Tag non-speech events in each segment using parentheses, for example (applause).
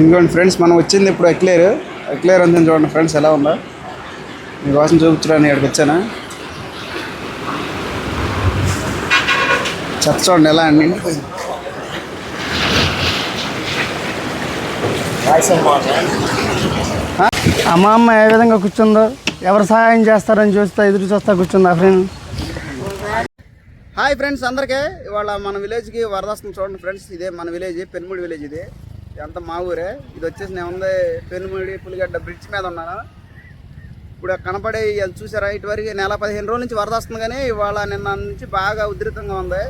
ఇంకోండి ఫ్రెండ్స్ మనం వచ్చింది ఇప్పుడు ఎక్లేరు. ఎక్లేర్ అందని చూడండి ఫ్రెండ్స్ ఎలా ఉందో. మీకోసం చూపించడానికి ఇక్కడికి వచ్చాను? చెత్త చూడండి ఎలా అండి. అమ్మ అమ్మ ఏ విధంగా కూర్చుందో ఎవరు సహాయం చేస్తారని చూస్తా ఎదురు చూస్తా కూర్చుందా ఫ్రెండ్? హాయ్ ఫ్రెండ్స్ అందరికీ. ఇవాళ మన విలేజ్కి వరద వస్తుంది చూడండి ఫ్రెండ్స్ ఇదే మన విలేజ్ పెనుముడి విలేజ్ ఇది. ఇదంతా మా ఊరే. ఇది వచ్చేసి నేను ఉంది పెనుమూడి పులిగడ్డ బ్రిడ్జ్ మీద ఉన్నాను. ఇప్పుడు కనపడే అది చూసారా? ఇటువరకు నెల పదిహేను రోజుల నుంచి వరద వస్తుంది కానీ ఇవాళ నిన్న నుంచి బాగా ఉధృతంగా ఉంది.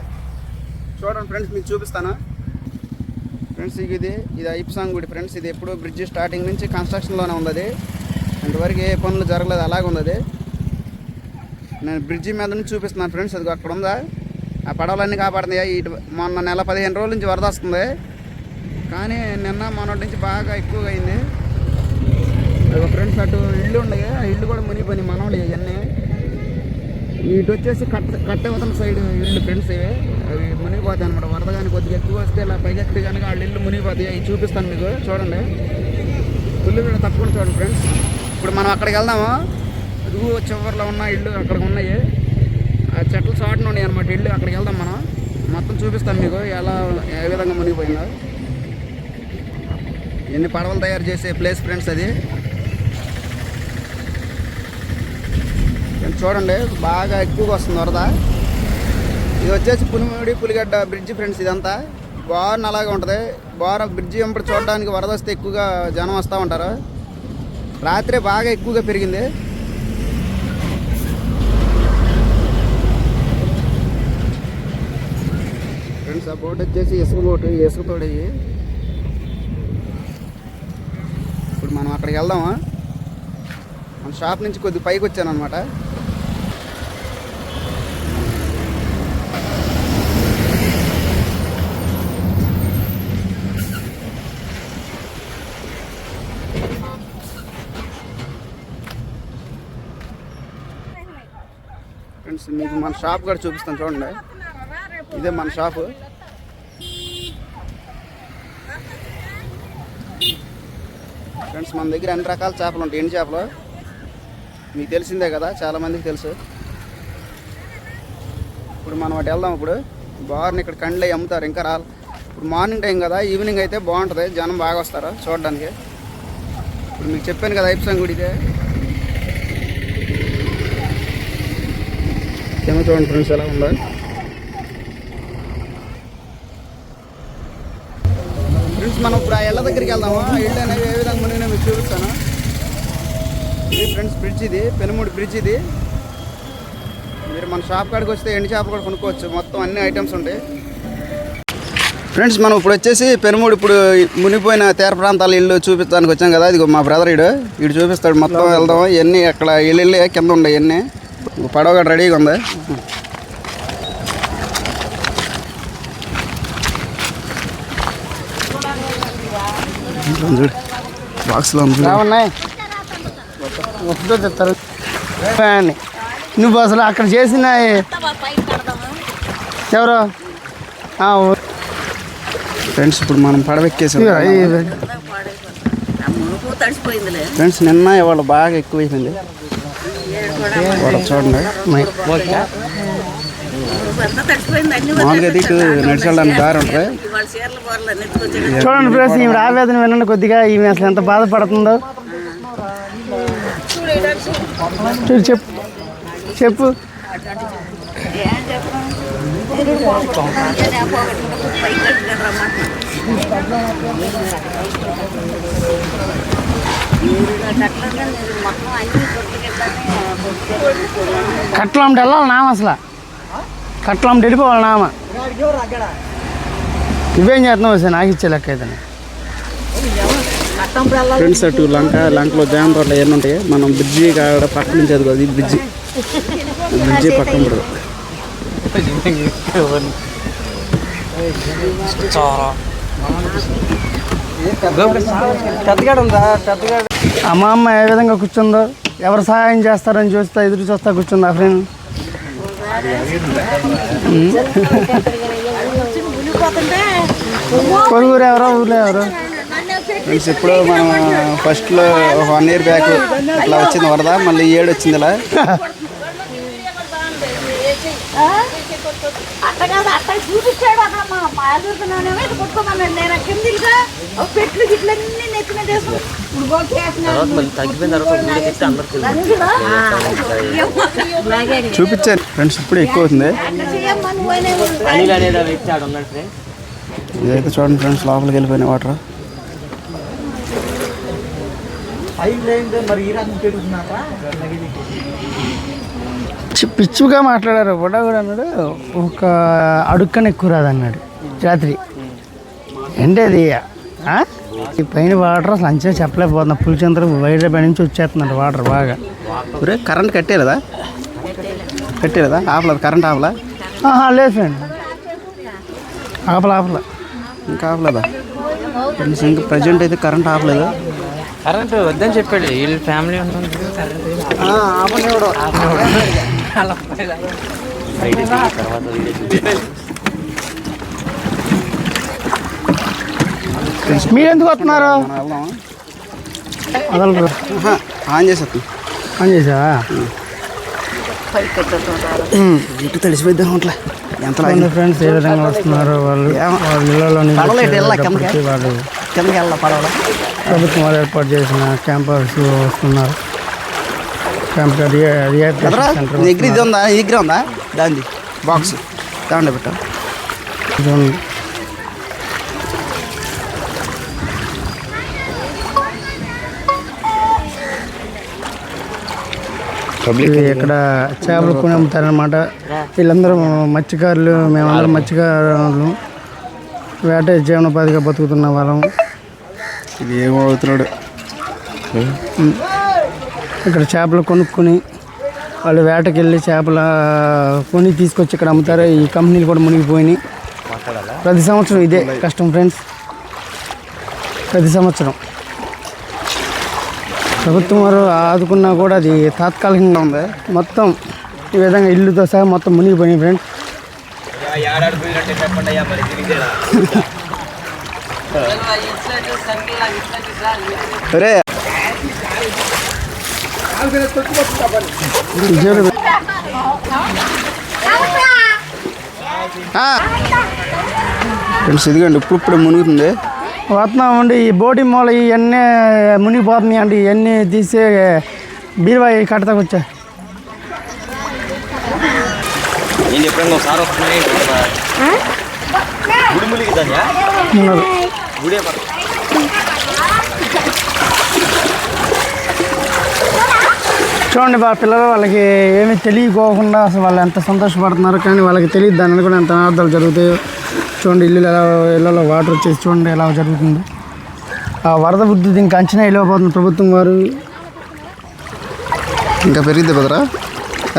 చూడండి ఫ్రెండ్స్ మీకు చూపిస్తాను. ఫ్రెండ్స్ ఇది ఇది ఐప్సాంగ్ గుడి ఫ్రెండ్స్. ఇది ఎప్పుడు బ్రిడ్జ్ స్టార్టింగ్ నుంచి కన్స్ట్రక్షన్లోనే ఉంది అది ఇంతవరకు ఏ పనులు జరగలేదు అలాగే ఉంది అది నేను బ్రిడ్జి మీద నుంచి చూపిస్తున్నాను ఫ్రెండ్స్. అది అక్కడ ఉందా? ఆ పడవలన్నీ కాపాడుతున్నాయి? ఇటు మొన్న నెల పదిహేను రోజుల నుంచి వరద వస్తుంది. కానీ నిన్న మొన్నటి నుంచి బాగా ఎక్కువగా అయింది అదిగో ఫ్రెండ్స్ అటు ఇల్లు ఉన్నాయి ఆ ఇల్లు కూడా మునిగిపోయినాయి మనవాళ్ళు ఇవన్నీ. ఇటు వచ్చేసి కట్ట కట్టవతల సైడ్ ఇల్లు ఫ్రెండ్స్ ఇవి. అవి మునిగిపోతాయి అనమాట వరద కానీ కొద్దిగా ఎక్కువ వస్తే ఇలా పైకి కనుక వాళ్ళ ఇల్లు మునిగిపోతాయి. అవి చూపిస్తాను మీకు చూడండి. ఇల్లు కూడా తప్పకుండా చూడండి ఫ్రెండ్స్. ఇప్పుడు మనం అక్కడికి వెళ్దాము. అదుగు చివరిలో ఉన్న ఇల్లు అక్కడ ఉన్నాయి. ఆ చెట్లు చాటున ఉన్నాయి అనమాట ఇల్లు. అక్కడికి వెళ్దాం మనం. మొత్తం చూపిస్తాను మీకు ఎలా ఏ విధంగా మునిగిపోయిందో. ఎన్ని పడవలు తయారు చేసే ప్లేస్ ఫ్రెండ్స్ అది? ఇది చూడండి బాగా ఎక్కువగా వస్తుంది వరద. ఇది వచ్చేసి పులిమిడి పులిగడ్డ బ్రిడ్జ్ ఫ్రెండ్స్ ఇదంతా. బాగా అలాగే ఉంటుంది. బాగా బ్రిడ్జి వెంపటి చూడడానికి వరద వస్తే ఎక్కువగా జనం వస్తూ ఉంటారు. రాత్రి బాగా ఎక్కువగా పెరిగింది. ఫ్రెండ్స్ ఆ బోట్ వచ్చేసి ఇసుక బోటు ఈ ఇసుక తోడయి ఇప్పుడు మనం అక్కడికి వెళ్దామా? మన షాప్ నుంచి కొద్ది పైకి వచ్చాను అనమాట ఫ్రెండ్స్ మీకు మన షాప్ కూడా చూపిస్తాను చూడండి. ఇదే మన షాపు ఫ్రెండ్స్ మన దగ్గర అన్ని రకాల చేపలు ఉంటాయి? ఎండి చేపలు? మీకు తెలిసిందే కదా చాలామందికి తెలుసు. ఇప్పుడు మనం అటు వెళ్దాం ఇప్పుడు బార్ని ఇక్కడ కండ్లు అమ్ముతారు ఇంకా రాలి. ఇప్పుడు మార్నింగ్ టైం కదా ఈవినింగ్ అయితే బాగుంటుంది జనం బాగా వస్తారు చూడడానికి. ఇప్పుడు మీకు చెప్పాను కదా ఐప్సాంగ్ గుడి ఇదే కింద చూడండి ఫ్రెండ్స్ ఎలా ఉందో. ఫ్రెండ్స్ మనం ఇప్పుడు ఆ ఇళ్ళ దగ్గరికి వెళ్దాము? ఆ ఇళ్ళు అనేవి ఏ విధంగా మునిగినా మీకు చూపిస్తాను? ఇది ఫ్రెండ్స్ బ్రిడ్జ్ ఇది పెనుమూడి బ్రిడ్జ్ ఇది. మీరు మన షాప్ కాడికి వస్తే ఎండి షాప్ కూడా కొనుక్కోవచ్చు. మొత్తం అన్ని ఐటమ్స్ ఉంటాయి. ఫ్రెండ్స్ మనం ఇప్పుడు వచ్చేసి పెనుమూడు ఇప్పుడు మునిగిపోయిన తీర ప్రాంతాల ఇల్లు చూపించడానికి వచ్చాం కదా. ఇది మా బ్రదర్ ఇడు ఇటు చూపిస్తాడు. మొత్తం వెళ్దాం ఇవన్నీ అక్కడ ఇల్లు ఇల్లు కింద ఉన్నాయి ఇవన్నీ. పడవ కూడా రెడీగా ఉంది? చూడు. బాక్స్లో. ఉన్నాయి చెప్తారు. నువ్వు అసలు అక్కడ చేసిన ఎవరు? ఫ్రెండ్స్ ఇప్పుడు మనం పడవెక్కేసాం ఫ్రెండ్స్ నిన్న ఇవాళ బాగా ఎక్కువైపోయింది చూడండి. మామూలుగా ఇటు దారి ఉంటుంది చూడండి ఫ్రెండ్స్ ఈమె ఆవేదన వినండి కొద్దిగా ఈమె అసలు ఎంత బాధపడుతుందో. చూడు చెప్పు. చెప్పు. కట్లం వెళ్ళాలి నామ అసలు. కట్లం వెళ్ళిపోవాలి నామ. నువ్వేం చేస్తున్నావు సార్? నాకు ఇచ్చే లెక్క అయితే. ఫ్రెండ్స్ అటు లంక లంకలో జామ తోటలు ఎన్ని ఉంటాయి? మనం బ్రిడ్జి కాడ పక్క నుంచి అది ఇది బ్రిడ్జి. బ్రిడ్జి పక్కన ఉంటుంది. అమ్మ అమ్మ ఏ విధంగా కూర్చుందో ఎవరు సహాయం చేస్తారని చూస్తా ఎదురు చూస్తా కూర్చుందా ఫ్రెండ్ పొరుగురు ఎవరో ఊర్లో ఎవరు? ఫ్రెండ్స్ ఇప్పుడు మనం ఫస్ట్లో వన్ ఇయర్ బ్యాక్ అట్లా వచ్చింది వరద? మళ్ళీ ఏడు వచ్చింది ఇలా అట్ట కాదు చూపించాడు అక్కడ మా మాయదూరుతున్నానేమో ఇది కొట్టుకోమన్నాడు. నేను కిందిగా పెట్లు గిట్లన్నీ నెత్తి మీద వేసుకుని చూపించాను ఫ్రెండ్స్ ఇప్పుడు ఎక్కువ అవుతుంది. ఇదైతే చూడండి ఫ్రెండ్స్ లోపలికి వెళ్ళిపోయినాయి వాటర్. చి- పిచ్చిగా మాట్లాడారు. బుడ్డ కూడా అన్నాడు ఒక అడుక్కని ఎక్కువ రాదన్నాడు. రాత్రి. ఏంటి అది? ఆ? ఈ పైన వాటర్ అసలు అంచనా చెప్పలేకపోతున్నా. పులిచంద్ర వైర్ పై నుంచి వచ్చేస్తున్నాడు వాటర్ బాగా. ఒరే కరెంట్ కట్టేలేదా? కట్టేలేదా? ఆపలేదు? కరెంట్ ఆపలా? ఆహా, లేదు ఫ్రెండ్. ఆపల ఆపల. ఇంకా ఆపలేదా? ఫ్రెండ్స్ ఇంకా ప్రజెంట్ అయితే కరెంట్ ఆపలేదు. కరెంట్ వద్దని చెప్పాడు. వీళ్ళ ఫ్యామిలీ ఉంటుంది తర్వాత మీరు ఎందుకు వస్తున్నారు? ఆన్ చేసేస్తాం పని చేసావా ఇటు తడిసిపోయిద్దాం అట్లా ఎంత ఫ్రెండ్స్ ఏ విధంగా వస్తున్నారు వాళ్ళు. వాళ్ళ ఇళ్ళలో నుంచి పడవలో ఇటు వెళ్ళా. ప్రభుత్వం వాళ్ళు ఏర్పాటు చేసిన క్యాంపస్ వస్తున్నారు క్యాంప్ రియాక్ట్ ఎదరా సెంటర్ నీ దగ్గర ఇది ఉందా? దగ్గర ఉందా? దాంది. బాక్స్ దాంట్లో పెట్టా. చూడండి ఇది ఇక్కడ చేపలు కొని అమ్ముతారనమాట వీళ్ళందరూ మత్స్యకారులు మేమందరం మత్స్యకారులు. వేట జీవనోపాధిగా బతుకుతున్న వాళ్ళం. ఇది ఏమో అవుతున్నాడు. ఇక్కడ చేపలు కొనుక్కొని వాళ్ళు వేటకి వెళ్ళి చేపల కొని తీసుకొచ్చి ఇక్కడ అమ్ముతారు. ఈ కంపెనీలు కూడా మునిగిపోయినాయి. ప్రతి సంవత్సరం ఇదే కష్టం ఫ్రెండ్స్. ప్రతి సంవత్సరం. ప్రభుత్వం వారు ఆదుకున్నా కూడా అది తాత్కాలికంగా ఉంది. మొత్తం ఈ విధంగా ఇల్లుతో సహా మొత్తం మునిగిపోయినాయి ఫ్రెండ్స్. (laughs) విజయవాడ ఫ్రెండ్స్ ఇదిగోండి ఇప్పుడు ఇప్పుడు మునుగుతుంది. వస్తున్నాం అండి ఈ బోటి మూల ఇవన్నీ మునిగిపోతున్నాయి అండి ఇవన్నీ తీసి బీరువా కడతాకు వచ్చా నేను ఎప్పుడైనా ఒకసారి వస్తున్నాయి? చూడండి బా పిల్లలు వాళ్ళకి ఏమీ తెలియకోకుండా అసలు వాళ్ళు ఎంత సంతోషపడుతున్నారు కానీ వాళ్ళకి తెలియదు దాని కూడా ఎంత అనార్థాలు జరుగుతాయో. చూడండి ఇల్లు ఎలా ఇళ్ళలో వాటర్ వచ్చేసి చూడండి ఎలా జరుగుతుంది. ఆ వరద బుద్ధి ఇంకా అంచనా వెళ్ళిపోతుంది ప్రభుత్వం వారు. ఇంకా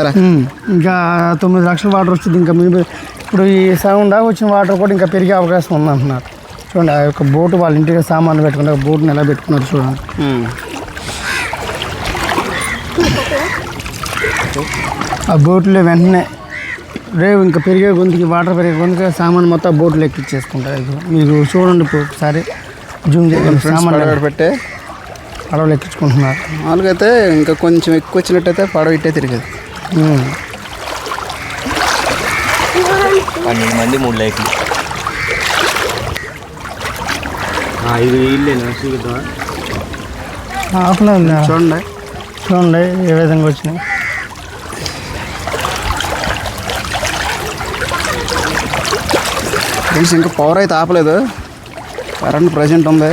అరే. ఉమ్, ఇంకా తొమ్మిది లక్షల వాటర్ వచ్చింది ఇంకా మినిమం ఇప్పుడు ఈ సగం దాకా వచ్చిన వాటర్ కూడా ఇంకా పెరిగే అవకాశం ఉందంటున్నారు. చూడండి ఆ యొక్క బోటు వాళ్ళ ఇంటికి సామాన్లు పెట్టుకుంటే బోటుని ఎలా పెట్టుకున్నారు చూడండి. ఆ బోట్లో వెంటనే రేవు ఇంకా పెరిగే గొంతుకి వాటర్ పెరిగే గొంతుకి సామాన్ మొత్తం బోట్లో ఎక్కిచ్చేసుకుంటారు. ఇది మీరు చూడండి ఇప్పుడు ఒకసారి జూమ్ సామాన్ పెట్టే పడవలు ఎక్కించుకుంటున్నారు. మామూలుగా అయితే ఇంకా కొంచెం ఎక్కువ వచ్చినట్టయితే పడవ ఇట్టే తిరిగేది. పన్నెండు మంది మూడు లైట్లు. చూద్దాం ఆఫ్లో ఉందా? చూడండి. చూడండి ఏ విధంగా వచ్చినాయి. ఫ్రెండ్స్ ఇంకా పవర్ అయితే ఆపలేదు. కరెంట్ ప్రజెంట్ ఉంది.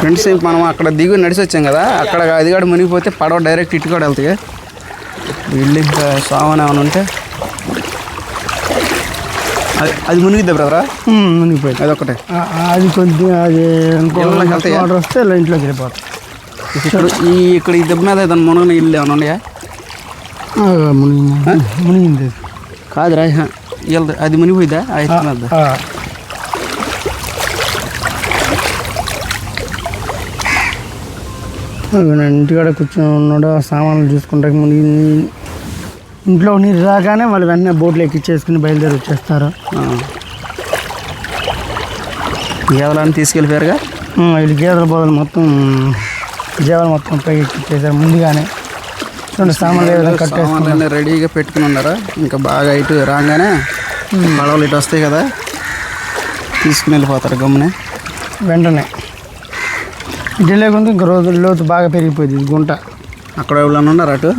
ఫ్రెండ్స్ మనం అక్కడ దిగు నడిచి వచ్చాం కదా అక్కడ అది కూడా మునిగిపోతే పడవ డైరెక్ట్ ఇటు కూడా వెళ్తాయి. ఇల్లు ఇంకా సామాన్ ఏమైనా ఉంటే అది మునిగిద్దా బ్రదరా మునిగిపోయింది. అది ఒకటే అది కొద్దిగా అది ఇంకో వస్తే ఇలా ఇంట్లోకి వెళ్ళిపోతాం. ఇక్కడ ఈ ఇక్కడ ఈ దెబ్బ మీద ఏదైనా మునగని ఇల్లు ఏమైనా ఉన్నాయా? మునిగింది. మునిగింది. కాదురా హ, వెళ్తా అది ఆ. నేను ఇంటికాడ కూర్చొని ఉన్నాడు ఆ సామాన్లు చూసుకుంటాక ముందు ఇన్ని- ఇంట్లో నీరు రాగానే వాళ్ళు వెంటనే బోట్లు ఎక్కిచ్చేసుకుని బయలుదేరి వచ్చేస్తారు. గేదెలని తీసుకెళ్ళిపోయారుగా? వీళ్ళు గేదెల బోదలు మొత్తం జీవాలు మొత్తం పైకి ఎక్కిచ్చేసారు ముందుగానే. చూడండి సామాన్లు సామాన్లన్నీ రెడీగా పెట్టుకుని ఉన్నారు? ఇంకా బాగా ఇటు రాగానే పడవలు ఇటు వస్తాయి కదా? తీసుకుని వెళ్ళిపోతారు గమ్మునే. వెంటనే. ఇటు లేకుండా ఇంక రోజు లోతు బాగా పెరిగిపోయింది గుంట. అక్కడ ఎవరైనా ఉన్నారు అటు?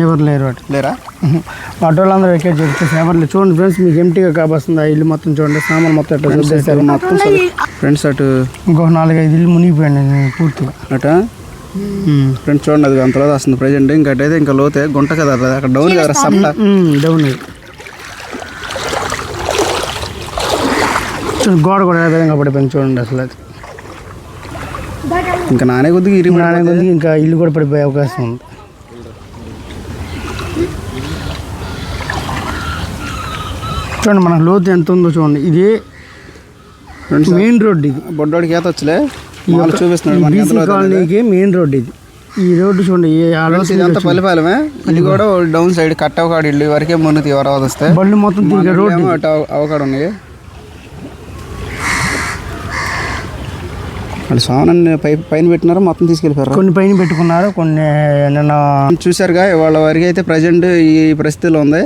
ఎవరు లేరు అటు. లేరా? ఉహు. ఆటో వాళ్ళందరూ ఎక్కడ లేరు చూడండి ఫ్రెండ్స్ మీకు ఎంటీగా కాబోస్తుంది. ఆ ఇల్లు మొత్తం చూడండి సామాన్లు మొత్తం ఎట్లా చూసేసారు మొత్తం ఫ్రెండ్స్ అటు ఇంకొక నాలుగైదు ఇల్లు మునిగిపోయండి పూర్తిగా. అట? ఫ్రెండ్స్ చూడండి అది అంతలో వస్తుంది ప్రజెంట్ ఇంకటైతే ఇంకా లోతే గుంట కదా అక్కడ డౌన్ కదా ఉమ్, డౌన్ గోడ కూడా ఏ విధంగా పడిపోయింది చూడండి అసలు అది. ఇంకా నానే కొద్దిగా ఇరిగి నానే కొద్దిగా ఇంకా ఇల్లు కూడా పడిపోయే అవకాశం ఉంది. చూడండి మనకు లోతు ఎంత ఉందో చూడండి. ఇది మెయిన్ రోడ్ ఇది. బొడ్డోడికి ఈత వచ్చలే. చూపిస్తున్నాడు. కాలనీకి మెయిన్ రోడ్ ఇది. ఈ రోడ్డు చూడండి ఇదంతా పల్లిపాలమే. ఇది కూడా డౌన్ సైడ్ కట్ అవకాడు ఇల్లు. వరకే మున్ను తీవరాదు వస్తే. బళ్ళు మొత్తం తిరిగే రోడ్ ఏమో అటు అవ- అవకాడు ఉన్నాయి వాళ్ళు సామాన్ పై పైన పెట్టినారు మొత్తం తీసుకెళ్ళిపోయారు. కొన్ని పైన పెట్టుకున్నారు కొన్ని నిన్న చూశారుగా వాళ్ళ వరకు అయితే ప్రజెంట్ ఈ పరిస్థితిలో ఉంది.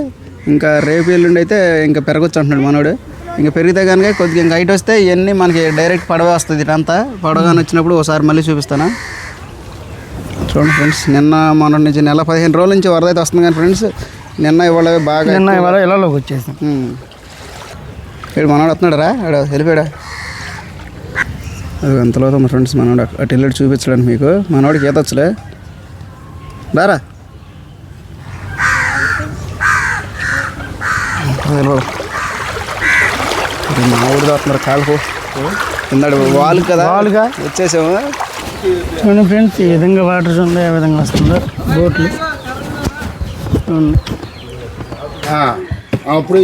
ఇంకా రేపు ఎల్లుండి అయితే ఇంకా పెరగొచ్చు అంటున్నాడు మనోడు. ఇంకా పెరిగితే కనుక కొద్దిగా ఇంకా హైట్ వస్తే ఇవన్నీ మనకి డైరెక్ట్ పడవ వస్తుంది ఇటంతా పడవగానే వచ్చినప్పుడు ఒకసారి మళ్ళీ చూపిస్తాను. చూడండి ఫ్రెండ్స్ నిన్న మన నుంచి నెల పదిహేను రోజుల నుంచి వరద అయితే వస్తుంది కానీ ఫ్రెండ్స్ నిన్న ఇవాళ బాగా నిన్న ఇవాళ ఇళ్ళలోకి వచ్చేసాం. ఏడు మనోడు వస్తున్నాడు రా ఆడ వెళ్ళిపోయాడా అది ఎంతలో మా ఫ్రెండ్స్ మనోడు. అటు- అటు వెళ్ళాడు చూపించడానికి మీకు. మనోడికి ఈత వచ్చలే. రారా? ఇది మా ఊరిలో వస్తున్నారు కాలుకు కిందడు వాళ్ళు కదా? వాలుగా? వచ్చేసాము. చూడండి ఫ్రెండ్స్ ఈ విధంగా వాటర్ చూడండి ఏ విధంగా వస్తుందో. బోట్లు. చూడండి. అప్పుడు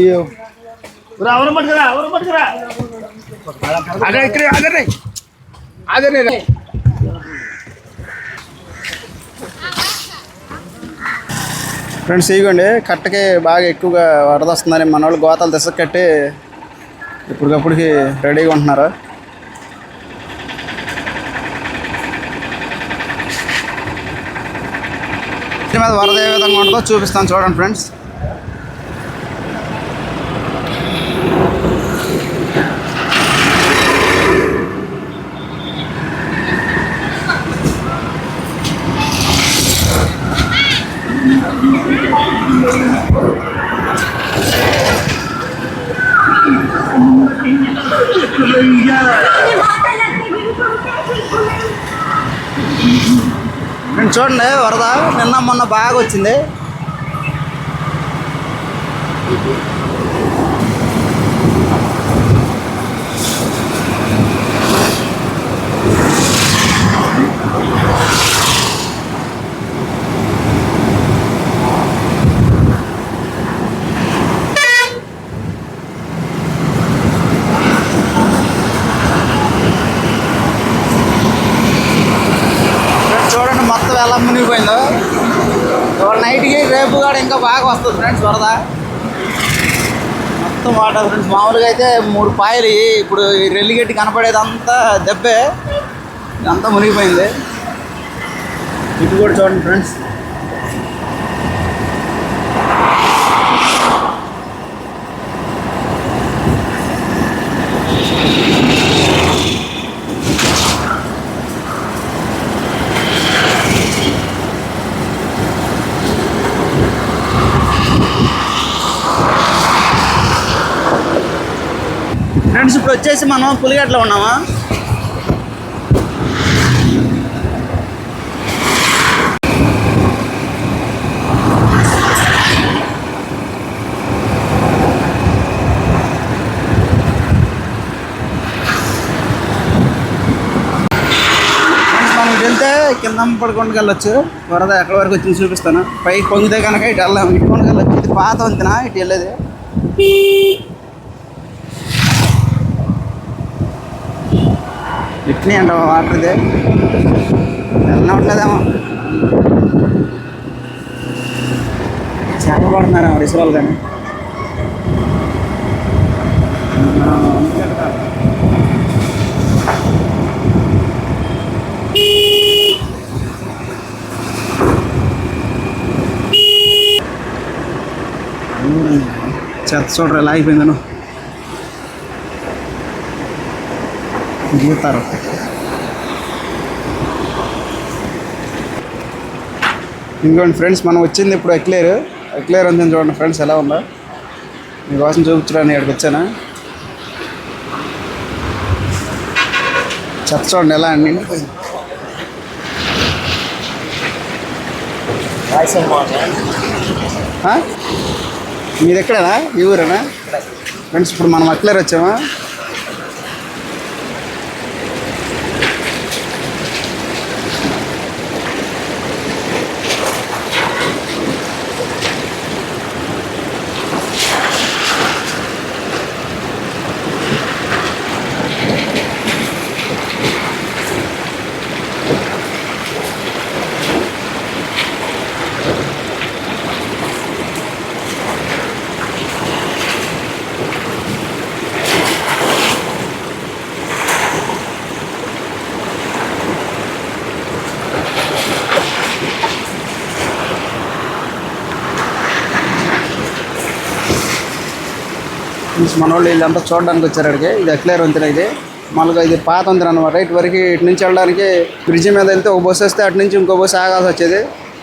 ఫ్రెండ్స్ ఇవ్వండి. కట్టకి బాగా ఎక్కువగా వరద వస్తుందని మన వాళ్ళు గోతాలు తెస కట్టి ఇప్పటికప్పుడుకి రెడీగా ఉంటున్నారు. మీద వరద ఏ విధంగా ఉంటుందో చూపిస్తాను చూడండి ఫ్రెండ్స్. చూడండి వరద నిన్న మొన్న బాగా వచ్చింది ఫ్రెండ్స్ అలా ఎలా మునిగిపోయిందో ఇవాళ నైట్కి రేపు కూడా ఇంకా బాగా వస్తుంది ఫ్రెండ్స్ వరద. మొత్తం వాటర్ ఫ్రెండ్స్ మామూలుగా అయితే మూడు పాయలు ఇప్పుడు ఈ రెల్లిగట్టి కనపడేదంతా దెబ్బే. ఇదంతా మునిగిపోయింది. ఇటు కూడా చూడండి ఫ్రెండ్స్ ఫ్రెండ్స్ ఇప్పుడు వచ్చేసి మనం పులిగట్లో ఉన్నామా? మనం వెళ్తే కింద పడుకొని వెళ్ళొచ్చు వరద ఎక్కడి వరకు వచ్చింది చూపిస్తాను. పైకి పొంగితే కనుక ఇటు వెళ్ళాము ఇటు కొనుక వెళ్ళొచ్చు ఇది పాత వంతెన? ఇటు వెళ్ళేది? ఇట్లీ అంట వాటర్ ఇదే అన్న చేప పడుతున్నారేమో రిసోల్ కానీ? చెత్త చూడరా ఎలా అయిపోయిందను గీతారు. ఇంకోండి ఫ్రెండ్స్ మనం వచ్చింది ఇప్పుడు ఎక్లేరు. ఎక్లేర్ ఉంది చూడండి ఫ్రెండ్స్ ఎలా ఉందో. మీకోసం చూపించడానికి ఇక్కడికి వచ్చాను? చెత్త చూడండి ఎలా అండి. మీది ఎక్కడేనా? ఈ ఊరేనా? ఫ్రెండ్స్ ఇప్పుడు మనం అక్లేర్ వచ్చామా? నుంచి మన వాళ్ళు వీళ్ళంతా చూడడానికి వచ్చారు అక్కడికి ఇది అక్లేర్ వంతెన ఇది. మామూలుగా ఇది పాత వంతెన అనమాట ఇటు వరకు ఇటు నుంచి వెళ్ళడానికి బ్రిడ్జి మీద వెళ్తే ఒక బస్సు వస్తే అటు నుంచి ఇంకో బస్సు ఆగాల్సి వచ్చేది.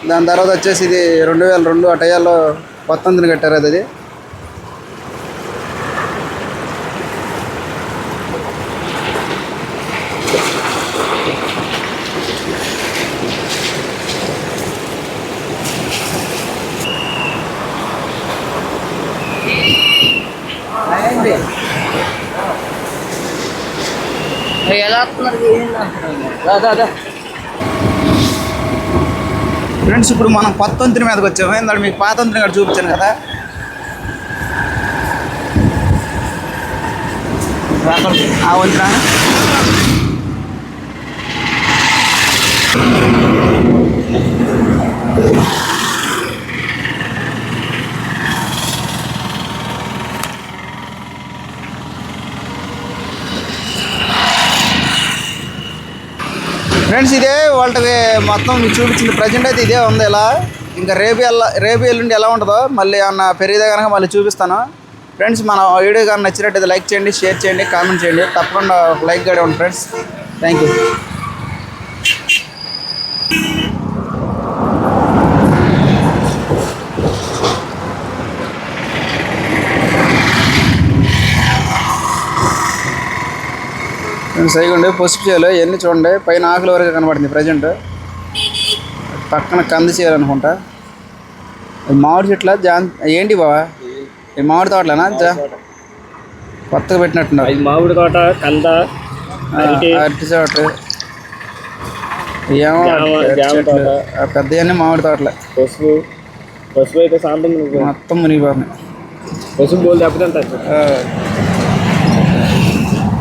దాని తర్వాత వచ్చేసి ఇది రెండు వేల రెండు ఆ టయాల్లో కొత్త వంతెన కట్టారు అది. అది ఎలా ఫ్రెండ్స్ ఇప్పుడు మనం కొత్త మీదకి వచ్చాము. ఇందాక మీకు పాత కూడా చూపించాను కదా. ఆ వంతెన. ఫ్రెండ్స్ ఇదే వాళ్ళకి మొత్తం చూపించింది. ప్రజెంట్ అయితే ఇదే ఉంది ఇలా. ఇంకా రేపు ఎలా రేపు ఎల్లుండి ఎలా ఉంటుందో మళ్ళీ అన్న పెరిగితే కనుక మళ్ళీ చూపిస్తాను. ఫ్రెండ్స్ మన వీడియో కానీ నచ్చినట్టయితే లైక్ చేయండి షేర్ చేయండి కామెంట్ చేయండి. తప్పకుండా లైక్ కూడా ఫ్రెండ్స్ థ్యాంక్ యూ ఫ్రెండ్స్ అయిగోండి పసుపు చేయాలి ఇవన్నీ చూడండి పైన ఆకుల వరకు కనబడుతుంది ప్రజెంట్ పక్కన కంది చేయాలనుకుంటా మామిడి చెట్ల జాన్ ఏంటి బావా? ఈ మామిడి తోటలేనా? జా కొత్తగా పెట్టినట్టున్నారు. మామిడి తోట కంద అరటి. తోట. ఏమో పెద్దవన్నీ మామిడి తోటలే. పసుపు పసుపు అయితే సాంతం మొత్తం మునిగిపోతున్నాయి పసుపు బోల్ దెబ్బతింటా ఆ.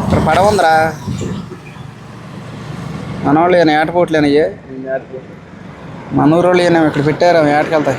ఇక్కడ పడవ ఉందిరా. మన వాళ్ళు ఏమైనా ఏటపోట్లేనయ్యే మన ఊరు వాళ్ళు ఏమైనా ఇక్కడ పెట్టారు ఏటకెళ్తాయి.